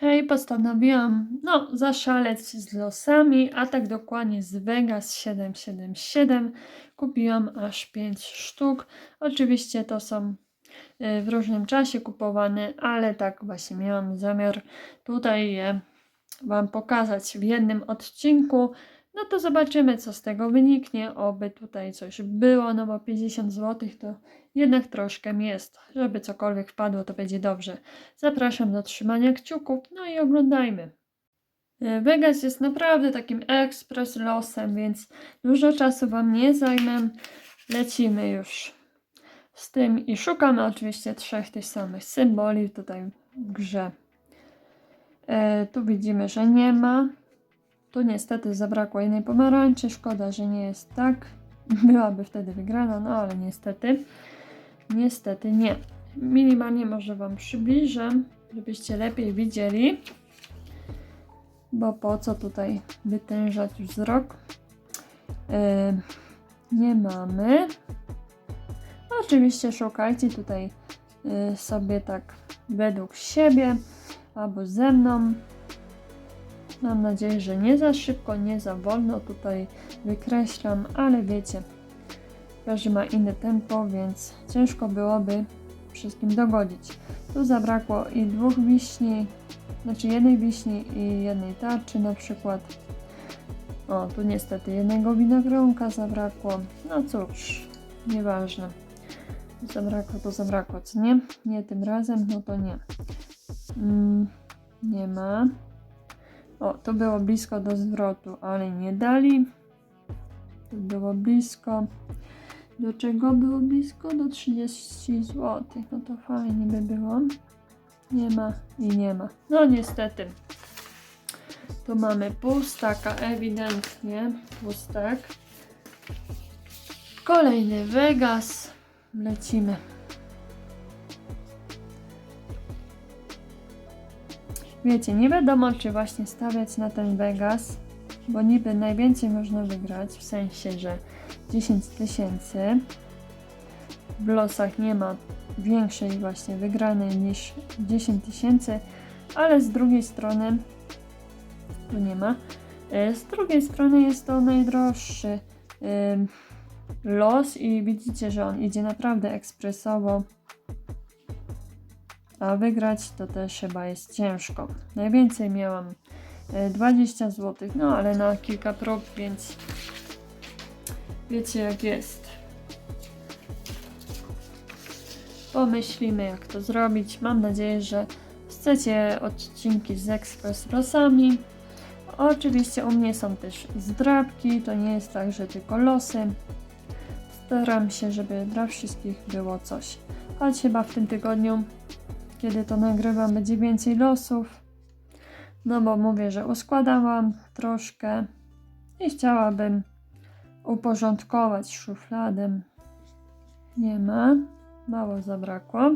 Hej, postanowiłam, no, zaszaleć z losami, a tak dokładnie z Vegas 777. Kupiłam aż 5 sztuk. Oczywiście to są y, w różnym czasie kupowane, ale tak właśnie miałam zamiar tutaj je Wam pokazać w jednym odcinku. No to zobaczymy, co z tego wyniknie. Oby tutaj coś było, no bo 50 zł to jednak troszkę jest. Żeby cokolwiek wpadło, to będzie dobrze. Zapraszam do trzymania kciuków, no i oglądajmy. E, Vegas jest naprawdę takim ekspres losem, więc dużo czasu Wam nie zajmę. Lecimy już z tym i szukamy oczywiście trzech tych samych symboli tutaj w grze. E, tu widzimy, że nie ma. Tu niestety zabrakło jednej pomarańczy. Szkoda, że nie jest tak. Byłaby wtedy wygrana, no ale niestety. Niestety nie. Minimalnie może Wam przybliżę, żebyście lepiej widzieli. Bo po co tutaj wytężać wzrok? E, nie mamy. Oczywiście szukajcie tutaj e, sobie tak według siebie albo ze mną. Mam nadzieję, że nie za szybko, nie za wolno tutaj wykreślam, ale wiecie, każdy ma inne tempo, więc ciężko byłoby wszystkim dogodzić. Tu zabrakło i dwóch wiśni, znaczy jednej wiśni i jednej tarczy na przykład. O, tu niestety jednego winogronka zabrakło. No cóż, nieważne. Zabrakło to zabrakło, co nie? Nie tym razem, no to nie. Mm, nie ma. O, to było blisko do zwrotu, ale nie dali. To było blisko. Do czego było blisko? Do 30 zł. No to fajnie by było. Nie ma i nie ma. No niestety. Tu mamy pustaka, ewidentnie pustak. Kolejny Vegas. Lecimy. Wiecie, nie wiadomo, czy właśnie stawiać na ten Vegas, bo niby najwięcej można wygrać, w sensie, że 10 tysięcy. W losach nie ma większej właśnie wygranej niż 10 tysięcy, ale z drugiej strony tu nie ma. E, Z drugiej strony jest to najdroższy los i widzicie, że on idzie naprawdę ekspresowo. A wygrać to też chyba jest ciężko. Najwięcej miałam e, 20 zł, no ale na kilka prób, więc wiecie jak jest. Pomyślimy jak to zrobić. Mam nadzieję, że chcecie odcinki z Express Losami. Oczywiście u mnie są też zdrabki, to nie jest tak, że tylko losy. Staram się, żeby dla wszystkich było coś. Choć chyba w tym tygodniu kiedy to nagrywam, będzie więcej losów. No bo mówię, że uskładałam troszkę i chciałabym uporządkować szufladem. Nie ma, mało zabrakło.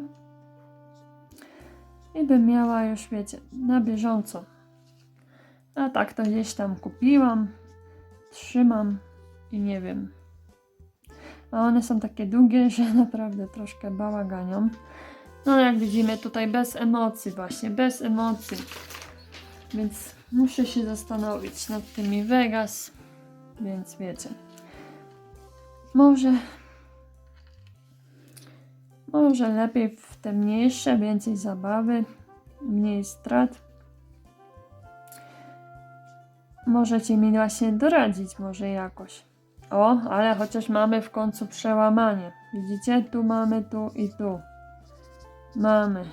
I bym miała już, wiecie, na bieżąco. A tak to gdzieś tam kupiłam, trzymam i nie wiem. A one są takie długie, że naprawdę troszkę bałaganią. No jak widzimy tutaj bez emocji właśnie, bez emocji. Więc muszę się zastanowić nad tymi Vegas. Więc wiecie. Może może lepiej w te mniejsze, więcej zabawy, mniej strat. Możecie mi właśnie doradzić może jakoś. O, ale chociaż mamy w końcu przełamanie. Widzicie? Tu mamy, tu i tu. Mamy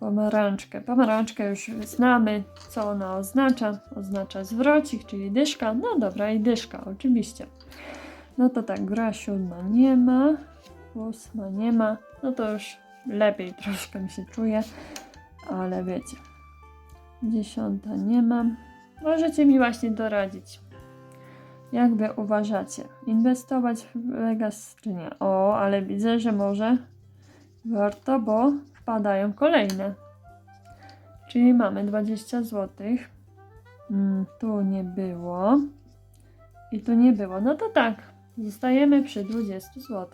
pomarańczkę. Pomarańczkę już znamy, co ona oznacza. Oznacza zwrocik, czyli dyszka. No dobra, i dyszka, oczywiście. No to tak, gra siódma nie ma, ósma nie ma. No to już lepiej troszkę mi się czuje, ale wiecie. Dziesiąta nie ma. Możecie mi właśnie doradzić. Jak wy uważacie? Inwestować w Vegas czy nie? O, ale widzę, że może Warto, bo wpadają kolejne. Czyli mamy 20 zł. Mm, tu nie było. I tu nie było. No to tak, zostajemy przy 20 zł.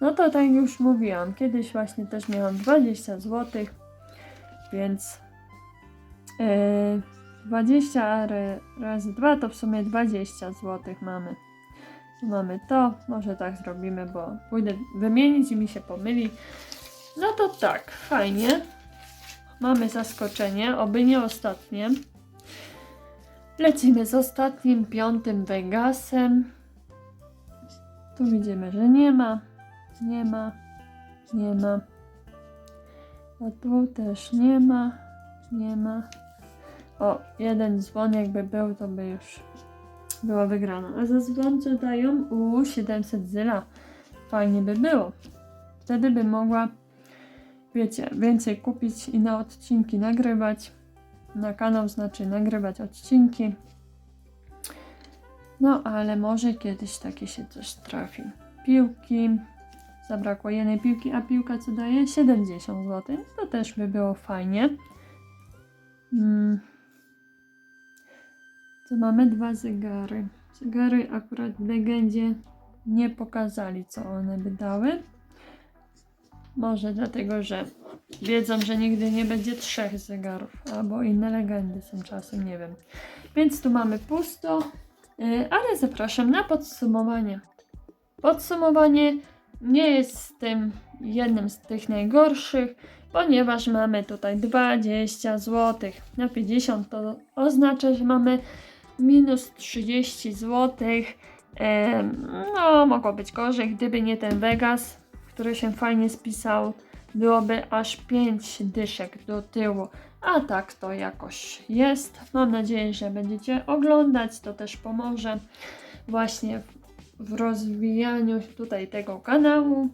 No to tak już mówiłam. Kiedyś właśnie też miałam 20 zł, więc Yy, 20 ra- razy 2 to w sumie 20 zł mamy. Tu mamy to, może tak zrobimy, bo pójdę wymienić i mi się pomyli. No to tak, fajnie. Mamy zaskoczenie, oby nie ostatnie. Lecimy z ostatnim, piątym Vegasem. Tu widzimy, że nie ma, nie ma, nie ma. A tu też nie ma, nie ma. O, jeden dzwon jakby był, to by już była wygrana. A za dzwon co dają? U 700 zyla. Fajnie by było. Wtedy by mogła, wiecie, więcej kupić i na odcinki nagrywać. Na kanał znaczy nagrywać odcinki. No, ale może kiedyś takie się coś trafi. Piłki. Zabrakło jednej piłki, a piłka co daje? 70 zł. To też by było fajnie. Mm. To mamy dwa zegary. Zegary akurat w legendzie nie pokazali, co one by dały. Może dlatego, że wiedzą, że nigdy nie będzie trzech zegarów, albo inne legendy są czasem, nie wiem. Więc tu mamy pusto, yy, ale zapraszam na podsumowanie. Podsumowanie nie jest tym jednym z tych najgorszych, ponieważ mamy tutaj 20 zł. Na 50 to oznacza, że mamy minus 30 zł. No, mogło być gorzej, gdyby nie ten Vegas, który się fajnie spisał, byłoby aż 5 dyszek do tyłu. A tak to jakoś jest. Mam nadzieję, że będziecie oglądać, to też pomoże właśnie w, rozwijaniu tutaj tego kanału.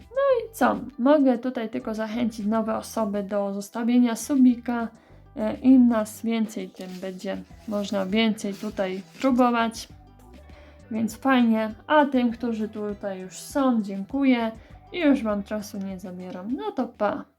No i co? Mogę tutaj tylko zachęcić nowe osoby do zostawienia subika. E, Im nas więcej, tym będzie można więcej tutaj próbować. Więc fajnie. A tym, którzy tutaj już są, dziękuję. I już Wam czasu nie zabieram. No to pa.